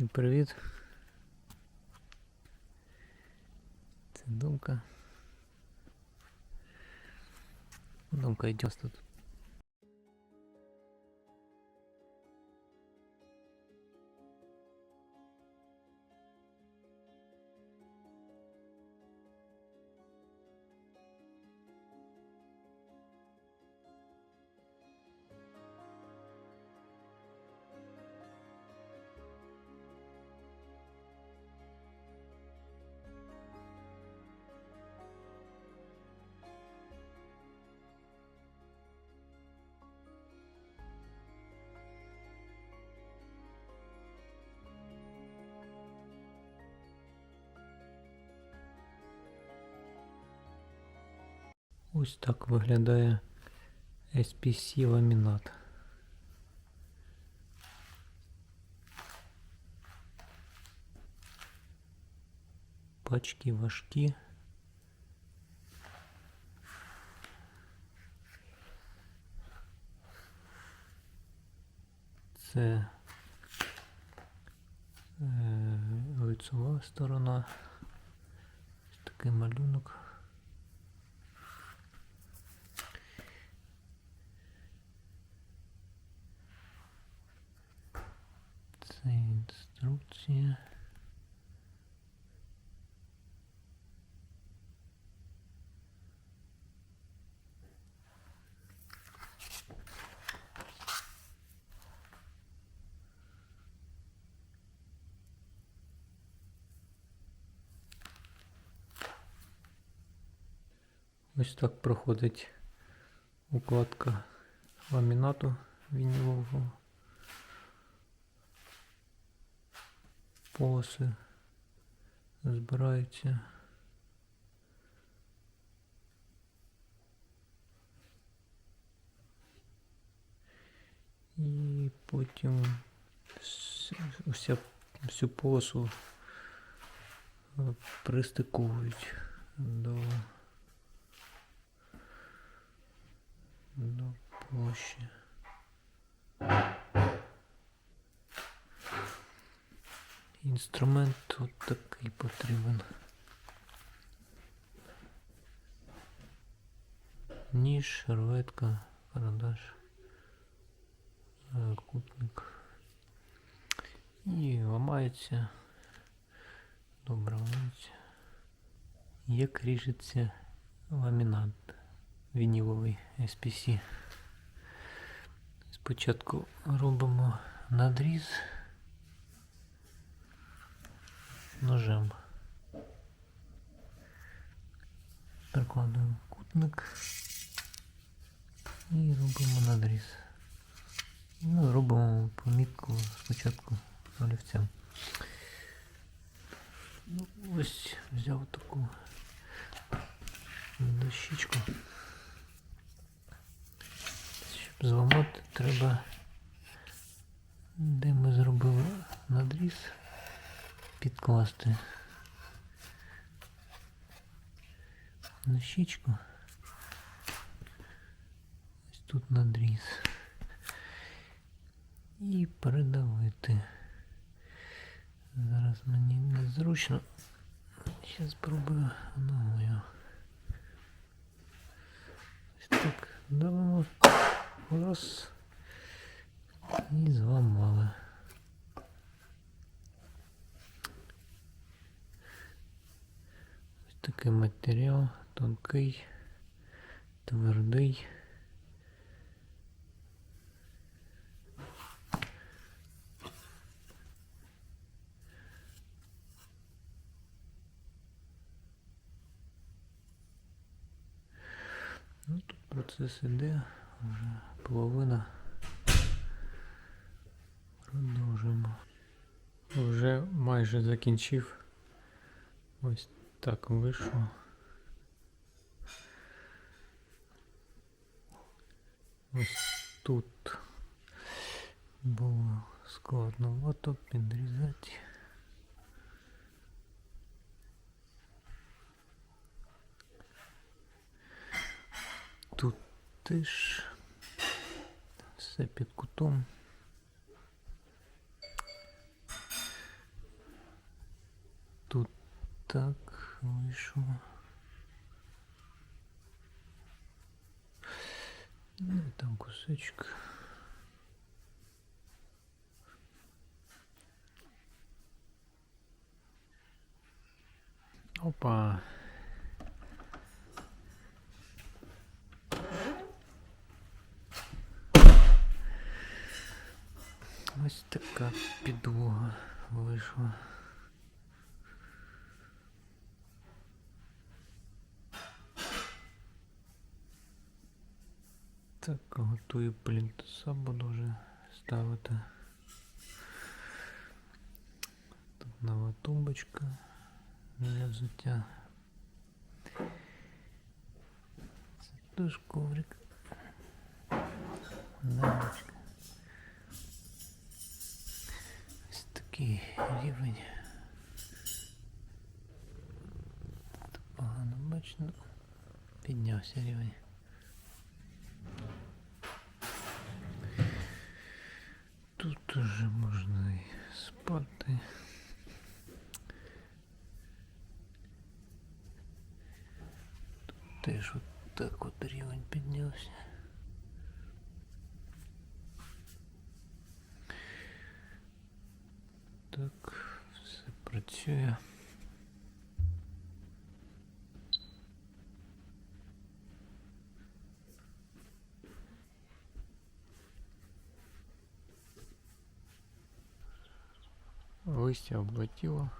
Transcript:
Всім привіт. Це думка. Думка йде тут. Ось так виглядає SPC ламінат. Пачки важкі. Це е, лицева сторона. Ось такий малюнок. інструкція. Ось так проходить укладка ламінату вінілового. Полоси збираються. І потім вс- вся, всю полосу е, пристиковують до, до площі. Інструмент тут такий потрібен. Ніж, шерветка, карандаш, кутник. І ламається. Добре ламається. Як ріжеться ламінат вініловий SPC. Спочатку робимо надріз. Ножем. Прикладуємо кутник і робимо надріз. Ну, робимо помітку спочатку олівцем. Ну, ось взяв таку дощечку. Щоб зламати, треба, де ми зробили надріз підкласти на щічку. Ось тут надріз. І передавити. Зараз мені незручно. Зараз спробую ногою. Ось так давимо. Раз. І зламали. Такий матеріал тонкий, твердий. Ну, тут процес іде, вже половина. Продовжуємо. Вже майже закінчив. Ось так вийшло. Ось тут було складновато підрізати. Тут теж все під кутом. Так, вийшло. Ну, там кусочок. Опа. Ось така підлога вийшла. Так, готую плінтуса, буду вже ставити. Тут нова тумбочка для взуття. Це теж коврик. Лавочка. Ось такий рівень. Тут погано бачно. Піднявся рівень. Тут уже можна і спати. Тут теж от так от рівень піднявся. Так, все працює. Листя облетіло.